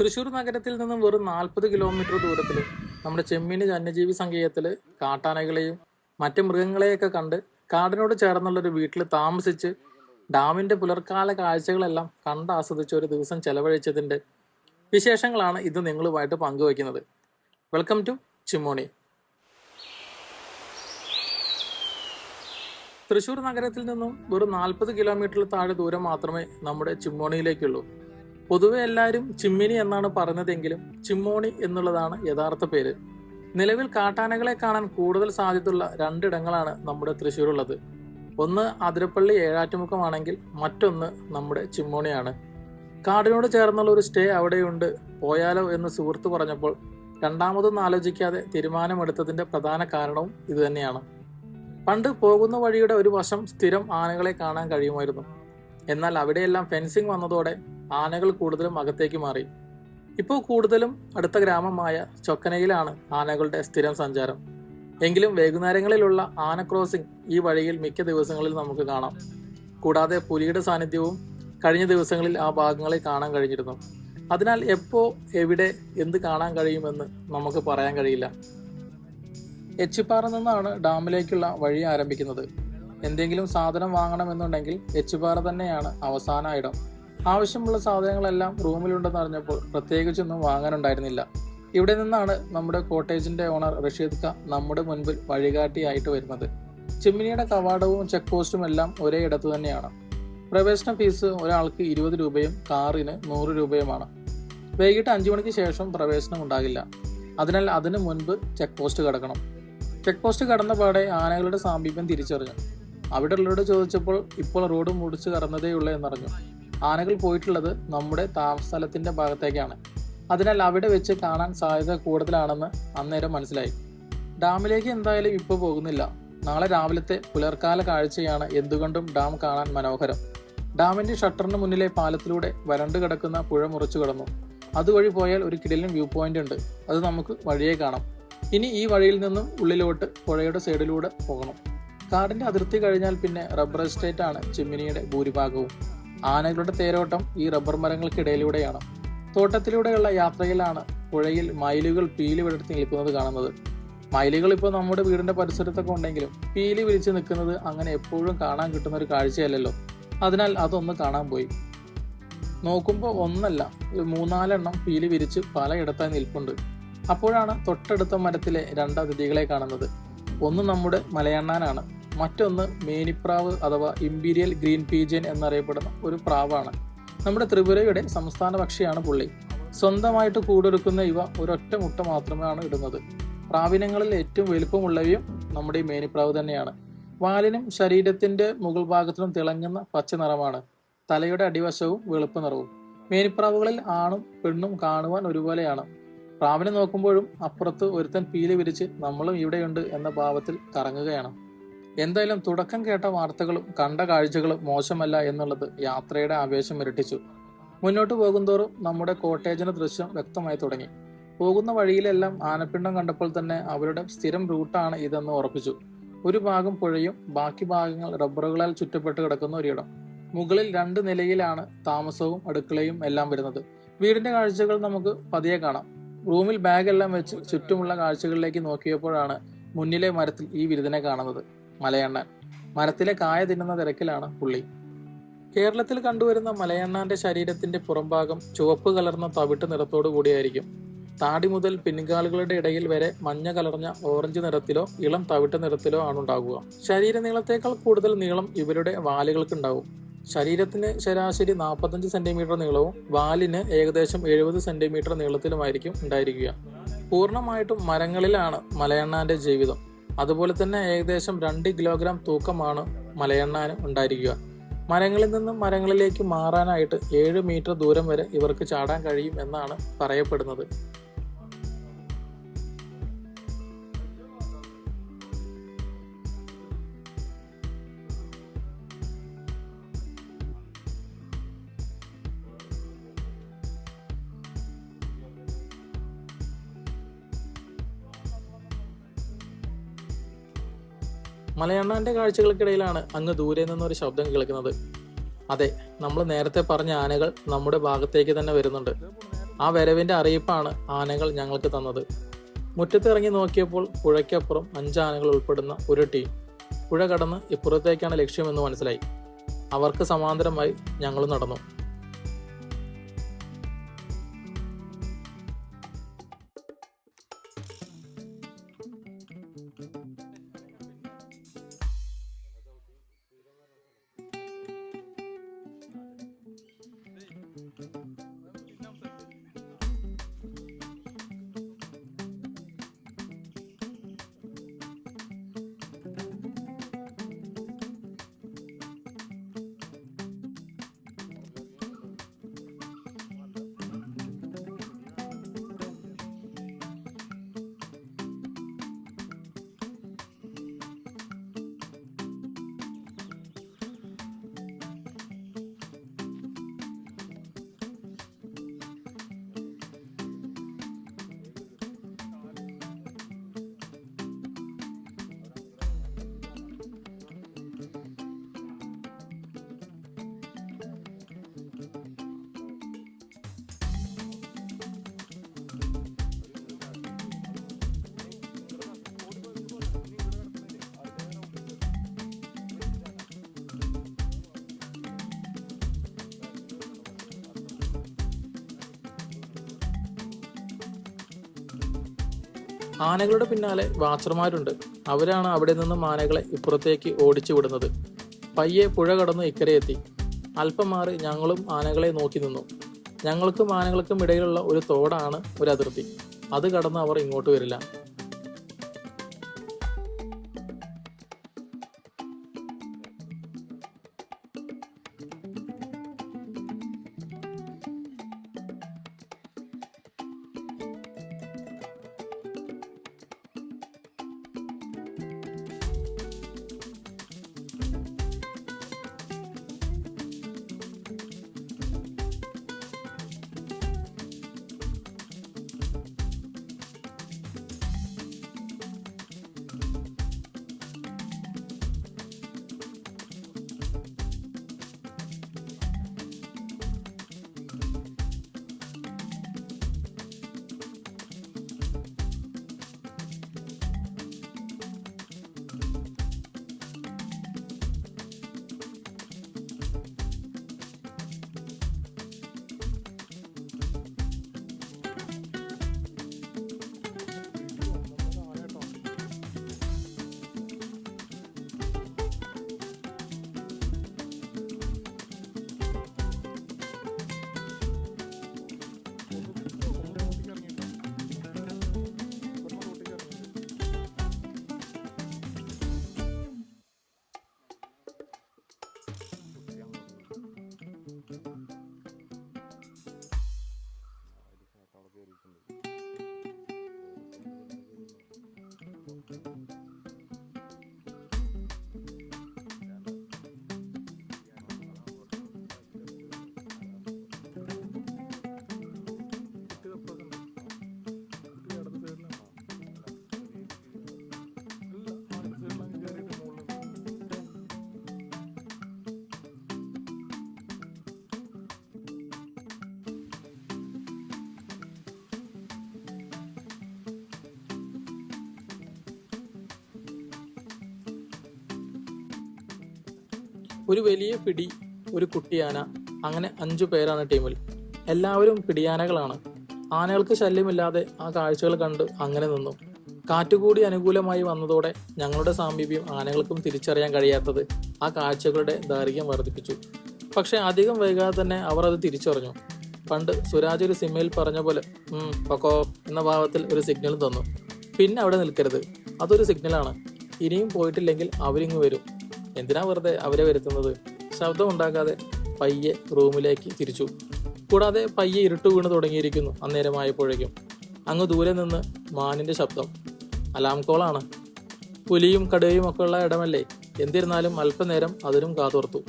തൃശ്ശൂർ നഗരത്തിൽ നിന്നും വെറും നാൽപ്പത് കിലോമീറ്റർ ദൂരത്തിൽ നമ്മുടെ ചെമ്മീന് വന്യജീവി സങ്കേതത്തിൽ കാട്ടാനകളെയും മറ്റു മൃഗങ്ങളെയൊക്കെ കണ്ട് കാടിനോട് ചേർന്നുള്ള ഒരു വീട്ടിൽ താമസിച്ച് ഡാമിന്റെ പുലർക്കാല കാഴ്ചകളെല്ലാം കണ്ട് ആസ്വദിച്ച് ഒരു ദിവസം ചെലവഴിച്ചതിന്റെ വിശേഷങ്ങളാണ് ഇത് നിങ്ങളുമായിട്ട് പങ്കുവയ്ക്കുന്നത്. വെൽക്കം ടു ചിമ്മോണി തൃശ്ശൂർ നഗരത്തിൽ നിന്നും വെറും നാൽപ്പത് കിലോമീറ്ററിൽ താഴെ ദൂരം മാത്രമേ നമ്മുടെ ചിമ്മോണിയിലേക്കുള്ളൂ പൊതുവെ എല്ലാവരും ചിമ്മിനി എന്നാണ് പറഞ്ഞതെങ്കിലും ചിമ്മോണി എന്നുള്ളതാണ് യഥാർത്ഥ പേര്. നിലവിൽ കാട്ടാനകളെ കാണാൻ കൂടുതൽ സാധ്യതയുള്ള രണ്ടിടങ്ങളാണ് നമ്മുടെ തൃശ്ശൂരുള്ളത്. ഒന്ന് അതിരപ്പള്ളി ഏഴാറ്റുമുഖമാണെങ്കിൽ മറ്റൊന്ന് നമ്മുടെ ചിമ്മോണിയാണ്. കാടിനോട് ചേർന്നുള്ള ഒരു സ്റ്റേ അവിടെയുണ്ട്. പോയാലോ എന്ന് സുഹൃത്ത് പറഞ്ഞപ്പോൾ രണ്ടാമതൊന്നും ആലോചിക്കാതെ തീരുമാനമെടുത്തതിന്റെ പ്രധാന കാരണവും ഇതുതന്നെയാണ് പണ്ട് പോകുന്ന വഴിയുടെ ഒരു വശം സ്ഥിരം ആനകളെ കാണാൻ കഴിയുമായിരുന്നു. എന്നാൽ അവിടെയെല്ലാം ഫെൻസിംഗ് വന്നതോടെ ആനകൾ കൂടുതലും അകത്തേക്ക് മാറി. ഇപ്പോൾ കൂടുതലും അടുത്ത ഗ്രാമമായ ചൊക്കനയിലാണ് ആനകളുടെ സ്ഥിരം സഞ്ചാരം. എങ്കിലും വൈകുന്നേരങ്ങളിലുള്ള ആന ക്രോസിംഗ് ഈ വഴിയിൽ മിക്ക ദിവസങ്ങളിൽ നമുക്ക് കാണാം. കൂടാതെ പുലിയുടെ സാന്നിധ്യവും കഴിഞ്ഞ ദിവസങ്ങളിൽ ആ ഭാഗങ്ങളിൽ കാണാൻ കഴിഞ്ഞിരുന്നു. അതിനാൽ എപ്പോ എവിടെ എന്ത് കാണാൻ കഴിയുമെന്ന് നമുക്ക് പറയാൻ കഴിയില്ല. എച്ചിപ്പാറ നിന്നാണ് ഡാമിലേക്കുള്ള വഴി ആരംഭിക്കുന്നത്. എന്തെങ്കിലും സാധനം വാങ്ങണമെന്നുണ്ടെങ്കിൽ എച്ചിപ്പാറ തന്നെയാണ് അവസാന ഇടം. ആവശ്യമുള്ള സാധനങ്ങളെല്ലാം റൂമിലുണ്ടെന്ന് അറിഞ്ഞപ്പോൾ പ്രത്യേകിച്ചൊന്നും വാങ്ങാനുണ്ടായിരുന്നില്ല. ഇവിടെ നിന്നാണ് നമ്മുടെ കോട്ടേജിന്റെ ഓണർ റഷീദ് ഖ നമ്മുടെ മുൻപിൽ വഴികാട്ടിയായിട്ട് വരുന്നത്. ചിമ്മിനിയുടെ കവാടവും ചെക്ക് പോസ്റ്റും എല്ലാം ഒരേ ഇടത്ത് തന്നെയാണ്. പ്രവേശന ഫീസ് ഒരാൾക്ക് ഇരുപത് രൂപയും കാറിന് നൂറ് രൂപയുമാണ്. വൈകിട്ട് അഞ്ചു മണിക്ക് ശേഷം പ്രവേശനം ഉണ്ടാകില്ല. അതിനാൽ അതിനു മുൻപ് ചെക്ക് പോസ്റ്റ് കടക്കണം. ചെക്ക് പോസ്റ്റ് കടന്ന പാടെ ആനകളുടെ സാമീപ്യം തിരിച്ചറിഞ്ഞു. അവിടെ ഉള്ളവരോട് ചോദിച്ചപ്പോൾ ഇപ്പോൾ റോഡ് മുടിച്ച് കടന്നതേയുള്ളൂ എന്നറിഞ്ഞു. ആനകൾ പോയിട്ടുള്ളത് നമ്മുടെ താമസസ്ഥലത്തിന്റെ ഭാഗത്തേക്കാണ്. അതിനാൽ അവിടെ വെച്ച് കാണാൻ സാധ്യത കൂടുതലാണെന്ന് അന്നേരം മനസ്സിലായി. ഡാമിലേക്ക് എന്തായാലും ഇപ്പോൾ പോകുന്നില്ല. നാളെ രാവിലത്തെ പുലർക്കാല കാഴ്ചയാണ് എന്തുകൊണ്ടും ഡാം കാണാൻ മനോഹരം. ഡാമിന്റെ ഷട്ടറിന് മുന്നിലെ പാലത്തിലൂടെ വരണ്ടു കിടക്കുന്ന പുഴ മുറിച്ചു കടന്നു. അതുവഴി പോയാൽ ഒരു കിടലിൻ വ്യൂ പോയിന്റ് ഉണ്ട്. അത് നമുക്ക് വഴിയെ കാണാം. ഇനി ഈ വഴിയിൽ നിന്നും ഉള്ളിലോട്ട് പുഴയുടെ സൈഡിലൂടെ പോകണം. കാടിന്റെ അതിർത്തി കഴിഞ്ഞാൽ പിന്നെ റബ്ബർ എസ്റ്റേറ്റ് ആണ് ചിമ്മിനിയുടെ ഭൂരിഭാഗവും. ആനകളുടെ തേരോട്ടം ഈ റബ്ബർ മരങ്ങൾക്കിടയിലൂടെയാണ്. തോട്ടത്തിലൂടെയുള്ള യാത്രയിലാണ് പുഴയിൽ മയിലുകൾ പീലി വിടർത്തി നിൽക്കുന്നത് കാണുന്നത്. മയിലുകൾ ഇപ്പോൾ നമ്മുടെ വീടിന്റെ പരിസരത്തൊക്കെ ഉണ്ടെങ്കിലും പീലി വിരിച്ച് നിൽക്കുന്നത് അങ്ങനെ എപ്പോഴും കാണാൻ കിട്ടുന്ന ഒരു കാഴ്ചയല്ലല്ലോ. അതിനാൽ അതൊന്ന് കാണാൻ പോയി. നോക്കുമ്പോൾ ഒന്നല്ല മൂന്നാലെണ്ണം പീലി വിരിച്ച് പലയിടത്തായി നിൽപ്പുണ്ട്. അപ്പോഴാണ് തൊട്ടടുത്ത മരത്തിലെ രണ്ട് അതിഥികളെ കാണുന്നത്. ഒന്ന് നമ്മുടെ മലയണ്ണാനാണ്. മറ്റൊന്ന് മേനിപ്രാവ് അഥവാ ഇമ്പീരിയൽ ഗ്രീൻ പീജൻ എന്നറിയപ്പെടുന്ന ഒരു പ്രാവാണ്. നമ്മുടെ ത്രിപുരയുടെ സംസ്ഥാന പക്ഷിയാണ് പുള്ളി. സ്വന്തമായിട്ട് കൂടൊരുക്കുന്ന ഇവ ഒരൊറ്റ മുട്ട മാത്രമാണ് ഇടുന്നത്. പ്രാവിനങ്ങളിൽ ഏറ്റവും വലുപ്പമുള്ളവയും നമ്മുടെ ഈ മേനിപ്രാവ് തന്നെയാണ്. വാലിനും ശരീരത്തിന്റെ മുകൾ ഭാഗത്തിനും തിളങ്ങുന്ന പച്ച നിറമാണ്. തലയുടെ അടിവശവും വെളുപ്പ് നിറവും. മേനിപ്രാവുകളിൽ ആണും പെണ്ണും കാണുവാൻ ഒരുപോലെയാണ്. പ്രാവിനെ നോക്കുമ്പോഴും അപ്പുറത്ത് ഒരുത്തൻ പീലി വിരിച്ച് നമ്മളും ഇവിടെയുണ്ട് എന്ന ഭാവത്തിൽ കറങ്ങുകയാണ്. എന്തായാലും തുടക്കം കേട്ട വാർത്തകളും കണ്ട കാഴ്ചകളും മോശമല്ല എന്നുള്ളത് യാത്രയുടെ ആവേശം ഇരട്ടിച്ചു. മുന്നോട്ട് പോകുന്തോറും നമ്മുടെ കോട്ടേജിന്റെ ദൃശ്യം വ്യക്തമായി തുടങ്ങി. പോകുന്ന വഴിയിലെല്ലാം ആനപ്പിണ്ടം കണ്ടപ്പോൾ തന്നെ അവരുടെ സ്ഥിരം റൂട്ടാണ് ഇതെന്ന് ഉറപ്പിച്ചു. ഒരു ഭാഗം പുഴയും ബാക്കി ഭാഗങ്ങൾ റബ്ബറുകളാൽ ചുറ്റപ്പെട്ട് കിടക്കുന്ന ഒരിടം. മുകളിൽ രണ്ട് നിലയിലാണ് താമസവും അടുക്കളയും എല്ലാം വരുന്നത്. വീടിന്റെ കാഴ്ചകൾ നമുക്ക് പതിയെ കാണാം. റൂമിൽ ബാഗെല്ലാം വെച്ച് ചുറ്റുമുള്ള കാഴ്ചകളിലേക്ക് നോക്കിയപ്പോഴാണ് മുന്നിലെ മരത്തിൽ ഈ വിരുദനെ കാണുന്നത്. മലയണ്ണൻ. മരത്തിലെ കായ തിന്നുന്ന തിരക്കിലാണ് പുള്ളി. കേരളത്തിൽ കണ്ടുവരുന്ന മലയണ്ണാന്റെ ശരീരത്തിന്റെ പുറംഭാഗം ചുവപ്പ് കലർന്ന തവിട്ട് നിറത്തോടു കൂടിയായിരിക്കും. താടി മുതൽ പിൻകാലുകളുടെ ഇടയിൽ വരെ മഞ്ഞ കലർന്ന ഓറഞ്ച് നിറത്തിലോ ഇളം തവിട്ട് നിറത്തിലോ ആണ് ഉണ്ടാകുക ശരീര നീളത്തേക്കാൾ കൂടുതൽ നീളം ഇവരുടെ വാലുകൾക്കുണ്ടാവും. ശരീരത്തിന് ശരാശരി നാൽപ്പത്തഞ്ച് സെന്റിമീറ്റർ നീളവും വാലിന് ഏകദേശം എഴുപത് സെന്റിമീറ്റർ നീളത്തിലുമായിരിക്കും ഉണ്ടായിരിക്കുക. പൂർണമായിട്ടും മരങ്ങളിലാണ് മലയണ്ണാന്റെ ജീവിതം. അതുപോലെ തന്നെ ഏകദേശം രണ്ട് കിലോഗ്രാം തൂക്കമാണ് മലയണ്ണാന് ഉണ്ടായിരിക്കുക. മരങ്ങളിൽ നിന്നും മരങ്ങളിലേക്ക് മാറാനായിട്ട് ഏഴ് മീറ്റർ ദൂരം വരെ ഇവർക്ക് ചാടാൻ കഴിയും എന്നാണ് പറയപ്പെടുന്നത്. മലയണ്ണാന്റെ കാഴ്ചകൾക്കിടയിലാണ് അങ്ങ് ദൂരെ നിന്നൊരു ശബ്ദം കേൾക്കുന്നത്. അതെ നമ്മൾ നേരത്തെ പറഞ്ഞ ആനകൾ നമ്മുടെ ഭാഗത്തേക്ക് തന്നെ വരുന്നുണ്ട്. ആ വരവിന്റെ അറിയിപ്പാണ് ആനകൾ ഞങ്ങൾക്ക് തന്നത്. മുറ്റത്തിറങ്ങി നോക്കിയപ്പോൾ പുഴയ്ക്കപ്പുറം അഞ്ച് ആനകൾ ഉൾപ്പെടുന്ന ഒരു ടീം. പുഴ കടന്ന് ഇപ്പുറത്തേക്കാണ് ലക്ഷ്യമെന്ന് മനസ്സിലായി. അവർക്ക് സമാന്തരമായി ഞങ്ങൾ നടന്നു. ആനകളുടെ പിന്നാലെ വാച്ചർമാരുണ്ട്. അവരാണ് അവിടെ നിന്നും ആനകളെ ഇപ്പുറത്തേക്ക് ഓടിച്ചു വിടുന്നത്. പയ്യെ പുഴ കടന്ന് ഇക്കരെ എത്തി. അല്പം മാറി ഞങ്ങളും ആനകളെ നോക്കി നിന്നു. ഞങ്ങൾക്കും ആനകൾക്കും ഇടയിലുള്ള ഒരു തോടാണ് ഒരു അതിർത്തി അത് കടന്ന് അവർ ഇങ്ങോട്ട് വരില്ല. ഒരു വലിയ പിടി ഒരു കുട്ടിയാന അങ്ങനെ അഞ്ചു പേരാണ് ടീമിൽ. എല്ലാവരും പിടിയാനകളാണ്. ആനകൾക്ക് ശല്യമില്ലാതെ ആ കാഴ്ചകൾ കണ്ട് അങ്ങനെ നിന്നു. കാറ്റുകൂടി അനുകൂലമായി വന്നതോടെ ഞങ്ങളുടെ സാമീപ്യം ആനകൾക്കും തിരിച്ചറിയാൻ കഴിയാത്തത് ആ കാഴ്ചകളുടെ ദൈർഘ്യം വർദ്ധിപ്പിച്ചു. പക്ഷെ അധികം വൈകാതെ തന്നെ അവർ അത് തിരിച്ചറിഞ്ഞു. പണ്ട് സുരാജ് ഒരു സിനിമയിൽ പറഞ്ഞ പോലെ പക്കോ എന്ന ഭാവത്തിൽ ഒരു സിഗ്നൽ തന്നു. പിന്നെ അവിടെ നിൽക്കരുത്. അതൊരു സിഗ്നലാണ്. ഇനിയും പോയിട്ടില്ലെങ്കിൽ അവരിങ്ങ് വരും. എന്തിനാ വെറുതെ അവരെ വരുത്തുന്നത്? ശബ്ദം ഉണ്ടാക്കാതെ പയ്യെ റൂമിലേക്ക് തിരിച്ചു. കൂടാതെ പയ്യെ ഇരുട്ട് വീണ് തുടങ്ങിയിരിക്കുന്നു അന്നേരമായപ്പോഴേക്കും അങ്ങ് ദൂരെ നിന്ന് മാനിന്റെ ശബ്ദം. അലാം കോളാണ് പുലിയും കടുവയും ഒക്കെ ഉള്ള ഇടമല്ലേ? എന്നിരുന്നാലും അല്പനേരം അതിനും കാതോർത്തു.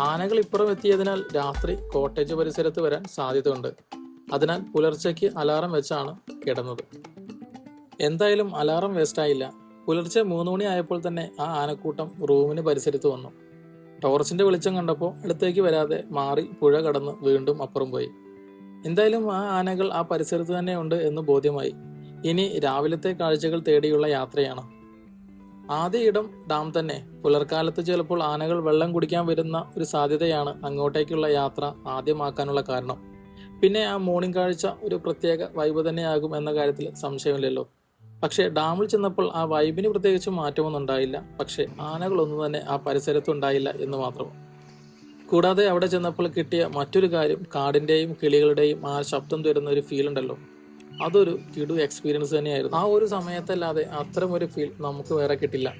ആനകൾ ഇപ്പുറം എത്തിയതിനാൽ രാത്രി കോട്ടേജ് പരിസരത്ത് വരാൻ സാധ്യതയുണ്ട്. അതിനാൽ പുലർച്ചയ്ക്ക് അലാറം വെച്ചാണ് കിടന്നത്. എന്തായാലും അലാറം വേസ്റ്റായില്ല പുലർച്ചെ മൂന്ന് മണി ആയപ്പോൾ തന്നെ ആ ആനക്കൂട്ടം റൂമിന് പരിസരത്ത് വന്നു. ടോർച്ചിന്റെ വെളിച്ചം കണ്ടപ്പോൾ അടുത്തേക്ക് വരാതെ മാറി പുഴ കടന്ന് വീണ്ടും അപ്പുറം പോയി. എന്തായാലും ആ ആനകൾ ആ പരിസരത്ത് തന്നെ ഉണ്ട് എന്ന് ബോധ്യമായി. ഇനി രാവിലത്തെ കാഴ്ചകൾ തേടിയുള്ള യാത്രയാണ്. ആദ്യ ഇടം ഡാം തന്നെ. പുലർക്കാലത്ത് ചിലപ്പോൾ ആനകൾ വെള്ളം കുടിക്കാൻ വരുന്ന ഒരു സാധ്യതയാണ് അങ്ങോട്ടേക്കുള്ള യാത്ര ആദ്യമാക്കാനുള്ള കാരണം. പിന്നെ ആ മോർണിംഗ് കാഴ്ച ഒരു പ്രത്യേക വൈബ് തന്നെയാകും എന്ന കാര്യത്തിൽ സംശയമില്ലല്ലോ. പക്ഷേ ഡാമിൽ ചെന്നപ്പോൾ ആ വൈബിന് പ്രത്യേകിച്ച് മാറ്റമൊന്നും ഉണ്ടായില്ല. പക്ഷേ ആനകളൊന്നും തന്നെ ആ പരിസരത്തുണ്ടായില്ല എന്ന് മാത്രം. കൂടാതെ അവിടെ ചെന്നപ്പോൾ കിട്ടിയ മറ്റൊരു കാര്യം കാടിന്റെയും കിളികളുടെയും ആ ശബ്ദം തരുന്ന ഒരു ഫീൽ ഉണ്ടല്ലോ. അതൊരു കിടു എക്സ്പീരിയൻസ് തന്നെയായിരുന്നു. ആ ഒരു സമയത്തല്ലാതെ അത്തരം ഒരു ഫീൽ നമുക്ക് വേറെ കിട്ടില്ല.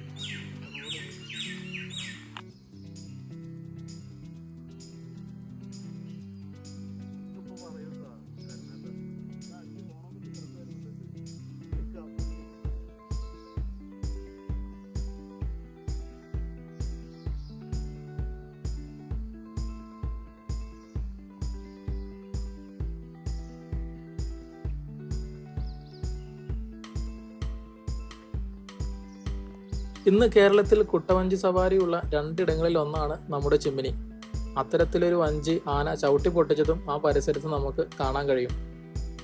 ഇന്ന് കേരളത്തിൽ കുട്ടവഞ്ചി സവാരിയുള്ള രണ്ടിടങ്ങളിൽ ഒന്നാണ് നമ്മുടെ ചിമ്മിനി. അത്തരത്തിലൊരു വഞ്ചി ആന ചവിട്ടി പൊട്ടിച്ചതും ആ പരിസരത്ത് നമുക്ക് കാണാൻ കഴിയും.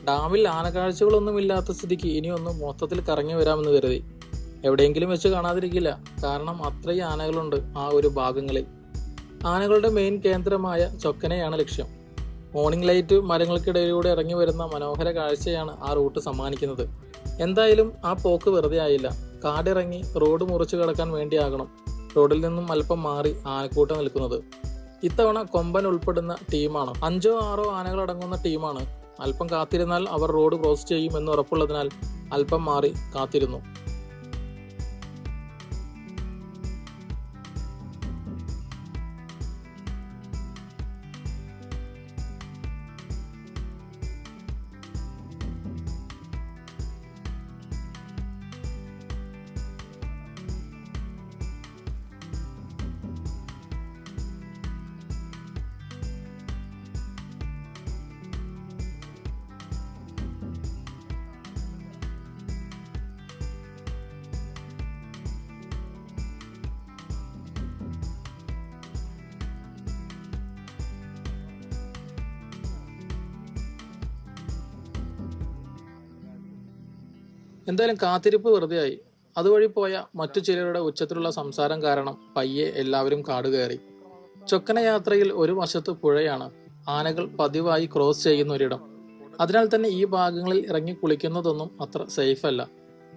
ഡാമിൽ ആനക്കാഴ്ചകളൊന്നും ഇല്ലാത്ത സ്ഥിതിക്ക് ഇനിയൊന്നും മൊത്തത്തിൽ കറങ്ങി വരാമെന്ന് കരുതി. എവിടെയെങ്കിലും വെച്ച് കാണാതിരിക്കില്ല. കാരണം അത്രയും ആനകളുണ്ട് ആ ഒരു ഭാഗങ്ങളിൽ. ആനകളുടെ മെയിൻ കേന്ദ്രമായ ചൊക്കനെയാണ് ലക്ഷ്യം. മോർണിംഗ് ലൈറ്റ് മരങ്ങൾക്കിടയിലൂടെ ഇറങ്ങി വരുന്ന മനോഹര കാഴ്ചയാണ് ആ റൂട്ട് സമ്മാനിക്കുന്നത്. എന്തായാലും ആ പോക്ക് വെറുതെ ആയില്ല. കാടിറങ്ങി റോഡ് മുറിച്ചു കിടക്കാൻ വേണ്ടിയാകണം. റോഡിൽ നിന്നും അല്പം മാറി ആനക്കൂട്ടം നിൽക്കുന്നത്. ഇത്തവണ കൊമ്പൻ ഉൾപ്പെടുന്ന ടീമാണ്. അഞ്ചോ ആറോ ആനകൾ അടങ്ങുന്ന ടീമാണ്. അല്പം കാത്തിരുന്നാൽ അവർ റോഡ് ക്രോസ് ചെയ്യുമെന്ന് ഉറപ്പുള്ളതിനാൽ അല്പം മാറി കാത്തിരുന്നു. എന്തായാലും കാത്തിരിപ്പ് വെറുതെയായി. അതുവഴി പോയ മറ്റു ചിലരുടെ ഉച്ചത്തിലുള്ള സംസാരം കാരണം പയ്യെ എല്ലാവരും കാട് കയറി. ചൊക്കന യാത്രയിൽ ഒരു വശത്ത് പുഴയാണ്. ആനകൾ പതിവായി ക്രോസ് ചെയ്യുന്ന ഒരിടം അതിനാൽ തന്നെ ഈ ഭാഗങ്ങളിൽ ഇറങ്ങി കുളിക്കുന്നതൊന്നും അത്ര സേഫ് അല്ല.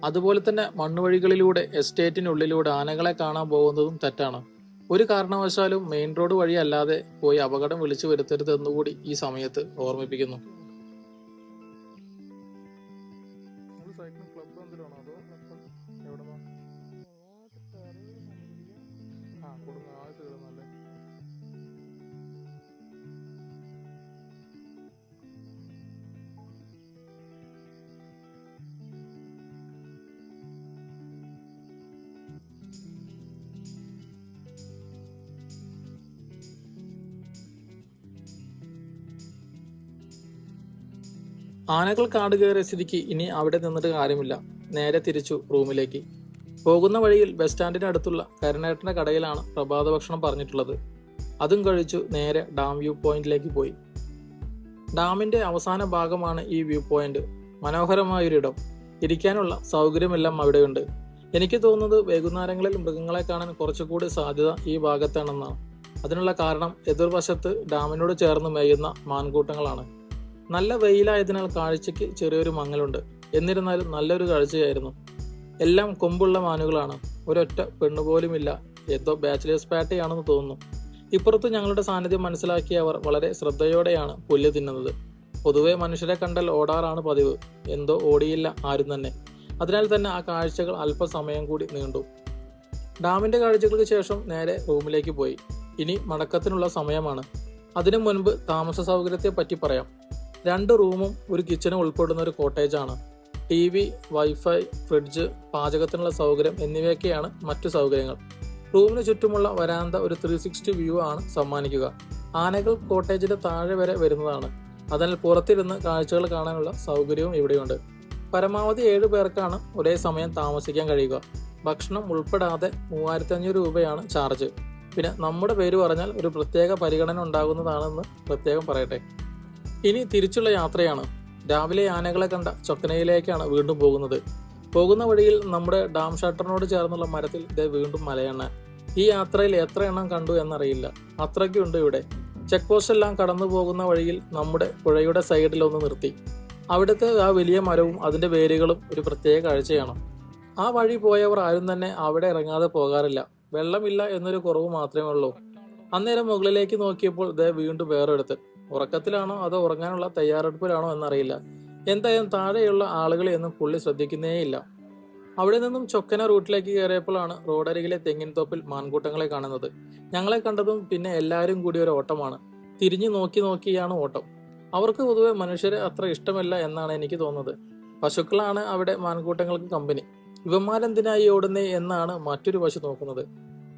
അതുപോലെ തന്നെ മണ്ണുവഴികളിലൂടെ എസ്റ്റേറ്റിനുള്ളിലൂടെ ആനകളെ കാണാൻ പോകുന്നതും തെറ്റാണ്. ഒരു കാരണവശാലും മെയിൻ റോഡ് വഴിയല്ലാതെ പോയി അപകടം വിളിച്ചു വരുത്തരുതെന്നുകൂടി ഈ സമയത്ത് ഓർമ്മിപ്പിക്കുന്നു. ആനകൾ കാട് കയറിയ സ്ഥിതിക്ക് ഇനി അവിടെ നിന്നിട്ട് കാര്യമില്ല. നേരെ തിരിച്ചു റൂമിലേക്ക്. പോകുന്ന വഴിയിൽ ബസ് സ്റ്റാൻഡിന് അടുത്തുള്ള കരുണേട്ടന്റെ കടയിലാണ് പ്രഭാത ഭക്ഷണം പറഞ്ഞിട്ടുള്ളത്. അതും കഴിച്ചു നേരെ ഡാം വ്യൂ പോയിന്റിലേക്ക് പോയി. ഡാമിന്റെ അവസാന ഭാഗമാണ് ഈ വ്യൂ പോയിന്റ്. മനോഹരമായൊരിടം. ഇരിക്കാനുള്ള സൗകര്യമെല്ലാം അവിടെയുണ്ട്. എനിക്ക് തോന്നുന്നത് വൈകുന്നേരങ്ങളിൽ മൃഗങ്ങളെ കാണാൻ കുറച്ചുകൂടി സാധ്യത ഈ ഭാഗത്താണെന്നാണ്. അതിനുള്ള കാരണം എതിർവശത്ത് ഡാമിനോട് ചേർന്ന് മേയുന്ന മാൻകൂട്ടങ്ങളാണ്. നല്ല വെയിലായതിനാൽ കാഴ്ചയ്ക്ക് ചെറിയൊരു മങ്ങലുണ്ട്. എന്നിരുന്നാലും നല്ലൊരു കാഴ്ചയായിരുന്നു. എല്ലാം കൊമ്പുള്ള മാനുകളാണ്. ഒരൊറ്റ പെണ്ണുപോലുമില്ല. ഏതോ ബാച്ചിലേഴ്സ് പാർട്ടിയാണെന്ന് തോന്നുന്നു. ഇപ്പുറത്ത് ഞങ്ങളുടെ സാന്നിധ്യം മനസ്സിലാക്കിയ അവർ വളരെ ശ്രദ്ധയോടെയാണ് പുല്ല് തിന്നുന്നത്. പൊതുവെ മനുഷ്യരെ കണ്ടാൽ ഓടാറാണ് പതിവ്. എന്തോ ഓടിയില്ല ആരും തന്നെ. അതിനാൽ തന്നെ ആ കാഴ്ചകൾ അല്പസമയം കൂടി നീണ്ടു. ഡാമിന്റെ കാഴ്ചകൾക്ക് ശേഷം നേരെ റൂമിലേക്ക് പോയി. ഇനി മടക്കത്തിനുള്ള സമയമാണ്. അതിനു മുൻപ് താമസ സൗകര്യത്തെ പറ്റി പറയാം. രണ്ട് റൂമും ഒരു കിച്ചണും ഉൾപ്പെടുന്ന ഒരു കോട്ടേജാണ് ടി വി വൈഫൈ ഫ്രിഡ്ജ് പാചകത്തിനുള്ള സൗകര്യം എന്നിവയൊക്കെയാണ് മറ്റു സൗകര്യങ്ങൾ. റൂമിന് ചുറ്റുമുള്ള വരാന്ത ഒരു ത്രീ സിക്സ്റ്റി വ്യൂ ആണ് സമ്മാനിക്കുക. ആനകൾ കോട്ടേജിന്റെ താഴെ വരെ വരുന്നതാണ്. അതിനാൽ പുറത്തിരുന്ന് കാഴ്ചകൾ കാണാനുള്ള സൗകര്യവും ഇവിടെയുണ്ട്. പരമാവധി ഏഴ് പേർക്കാണ് ഒരേ സമയം താമസിക്കാൻ കഴിയുക. ഭക്ഷണം ഉൾപ്പെടാതെ മൂവായിരത്തി അഞ്ഞൂറ് രൂപയാണ് ചാർജ് പിന്നെ നമ്മുടെ പേര് പറഞ്ഞാൽ ഒരു പ്രത്യേക പരിഗണന ഉണ്ടാകുന്നതാണെന്ന് പ്രത്യേകം പറയട്ടെ. ഇനി തിരിച്ചുള്ള യാത്രയാണ്. രാവിലെ ആനകളെ കണ്ട ചൊക്കനയിലേക്കാണ് വീണ്ടും പോകുന്നത്. പോകുന്ന വഴിയിൽ നമ്മുടെ ഡാം ഷട്ടറിനോട് ചേർന്നുള്ള മരത്തിൽ ഇതേ വീണ്ടും മലയാണ് ഈ യാത്രയിൽ എത്ര എണ്ണം കണ്ടു എന്നറിയില്ല. അത്രയ്ക്കുണ്ട് ഇവിടെ. ചെക്ക് പോസ്റ്റ് എല്ലാം കടന്നു പോകുന്ന വഴിയിൽ നമ്മുടെ പുഴയുടെ സൈഡിൽ ഒന്ന് നിർത്തി. അവിടുത്തെ ആ വലിയ മരവും അതിന്റെ വേരുകളും ഒരു പ്രത്യേക കാഴ്ചയാണ്. ആ വഴി പോയവർ ആരും തന്നെ അവിടെ ഇറങ്ങാതെ പോകാറില്ല. വെള്ളമില്ല എന്നൊരു കുറവ് മാത്രമേ ഉള്ളൂ. അന്നേരം മുകളിലേക്ക് നോക്കിയപ്പോൾ ദേ വീണ്ടും വേറെടുത്ത് ഉറക്കത്തിലാണോ അതോ ഉറങ്ങാനുള്ള തയ്യാറെടുപ്പിലാണോ എന്നറിയില്ല. എന്തായാലും താഴെയുള്ള ആളുകളെയൊന്നും പുള്ളി ശ്രദ്ധിക്കുന്നേയില്ല. അവിടെ നിന്നും ചൊക്കന റൂട്ടിലേക്ക് കയറിയപ്പോഴാണ് റോഡരികിലെ തെങ്ങിൻ തോപ്പിൽ മാൻകൂട്ടങ്ങളെ കാണുന്നത്. ഞങ്ങളെ കണ്ടതും പിന്നെ എല്ലാവരും കൂടി ഒരു ഓട്ടമാണ്. തിരിഞ്ഞു നോക്കി നോക്കിയാണ് ഓട്ടം. അവർക്ക് പൊതുവെ മനുഷ്യരെ അത്ര ഇഷ്ടമല്ല എന്നാണ് എനിക്ക് തോന്നുന്നത്. പശുക്കളാണ് അവിടെ മാൻകൂട്ടങ്ങൾക്ക് കമ്പനി. ഇവന്മാരെന്തിനായി ഓടുന്നേ എന്നാണ് മറ്റൊരു പശു നോക്കുന്നത്.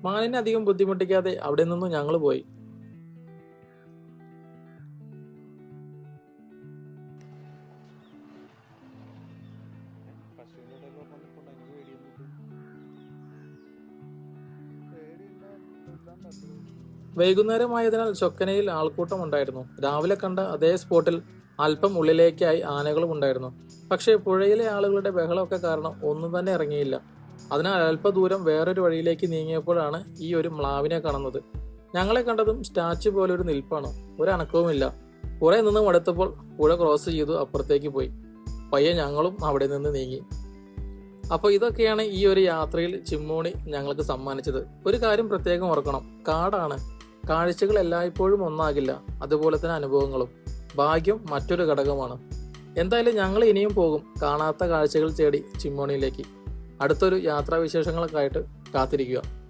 മാനിനെ അധികം ബുദ്ധിമുട്ടിക്കാതെ അവിടെ നിന്നും ഞങ്ങൾ പോയി. വൈകുന്നേരമായതിനാൽ ചൊക്കനയിൽ ആൾക്കൂട്ടം ഉണ്ടായിരുന്നു. രാവിലെ കണ്ട അതേ സ്പോട്ടിൽ അല്പം ഉള്ളിലേക്കായി ആനകളും ഉണ്ടായിരുന്നു. പക്ഷേ പുഴയിലെ ആളുകളുടെ ബഹളമൊക്കെ കാരണം ഒന്നും തന്നെ ഇറങ്ങിയില്ല. അതിനാൽ അല്പദൂരം വേറൊരു വഴിയിലേക്ക് നീങ്ങിയപ്പോഴാണ് ഈ ഒരു മ്ലാവിനെ കാണുന്നത്. ഞങ്ങളെ കണ്ടതും സ്റ്റാച്ചു പോലെ ഒരു നിൽപ്പാണ്. ഒരു അനക്കവുമില്ല കുറെ നിന്ന് മടുത്തപ്പോൾ പുഴ ക്രോസ് ചെയ്തു അപ്പുറത്തേക്ക് പോയി. പയ്യെ ഞങ്ങളും അവിടെ നിന്ന് നീങ്ങി. അപ്പോൾ ഇതൊക്കെയാണ് ഈ ഒരു യാത്രയിൽ ചിമ്മോണി ഞങ്ങൾക്ക് സമ്മാനിച്ചത്. ഒരു കാര്യം പ്രത്യേകം ഓർക്കണം. കാടാണ്. കാഴ്ചകൾ എല്ലായ്പ്പോഴും ഒന്നാകില്ല. അതുപോലെ തന്നെ അനുഭവങ്ങളും. ഭാഗ്യം മറ്റൊരു ഘടകമാണ്. എന്തായാലും ഞങ്ങൾ ഇനിയും പോകും. കാണാത്ത കാഴ്ചകൾ തേടി ചിമ്മോണിയിലേക്ക്. അടുത്തൊരു യാത്രാവിശേഷങ്ങളൊക്കെ ആയിട്ട് കാത്തിരിക്കുക.